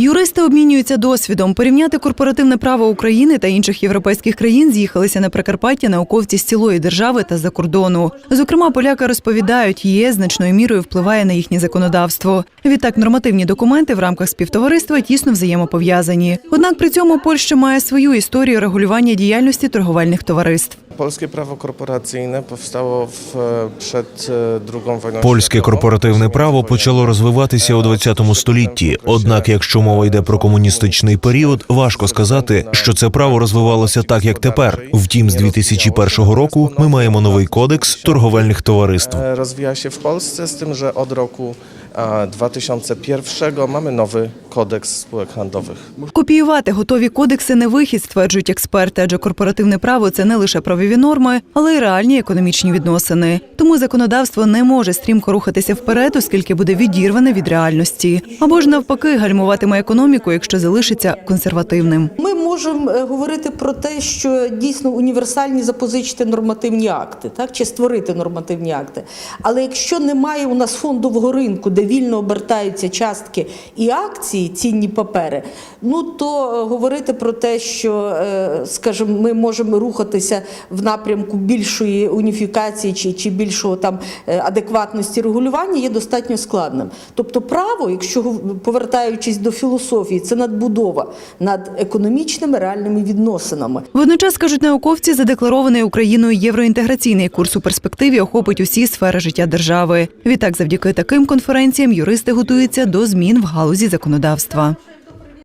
Юристи обмінюються досвідом. Порівняти корпоративне право України та інших європейських країн з'їхалися на Прикарпаття науковці з цілої держави та за кордону. Зокрема, поляки розповідають, ЄС значною мірою впливає на їхнє законодавство. Відтак, нормативні документи в рамках співтовариства тісно взаємопов'язані. Однак при цьому Польща має свою історію регулювання діяльності торговельних towaristw. Polskie prawo korporacyjne powstało w, przed e, II wojną Польське корпоративне право почало розвиватися у 20 столітті. Однак, якщо мова йде про комуністичний період, важко сказати, що це право розвивалося так, як тепер. Втім, з 2001 року ми маємо новий кодекс торговельних товариств. E, w Polsce, z tym, że od roku e, 2001 mamy nowy kodeks spółek handlowych. Копіювати готові кодекси не вихід, стверджують експерти, адже корпоративне право це не лише правові норми, але й реальні економічні відносини. Тому законодавство не може стрімко рухатися вперед, оскільки буде відірване від реальності. Або ж навпаки, гальмуватиме економіку, якщо залишиться консервативним. Ми можемо е, говорити про те, що дійсно універсальні запозичити нормативні акти, так чи створити нормативні акти. Але якщо немає у нас фондового ринку, де вільно обертаються частки і акції, цінні папери, ну то е, говорити про те, що, е, скажімо, ми можемо рухатися в напрямку більшої уніфікації чи, чи більшого там адекватності регулювання, є достатньо складним. Тобто, право, якщо повертаючись до філософії, це надбудова над економічними реальними відносинами. Водночас кажуть науковці, задекларований Україною євроінтеграційний курс у перспективі охопить усі сфери життя держави. Відтак, завдяки таким конференціям юристи готуються до змін в галузі законодавства.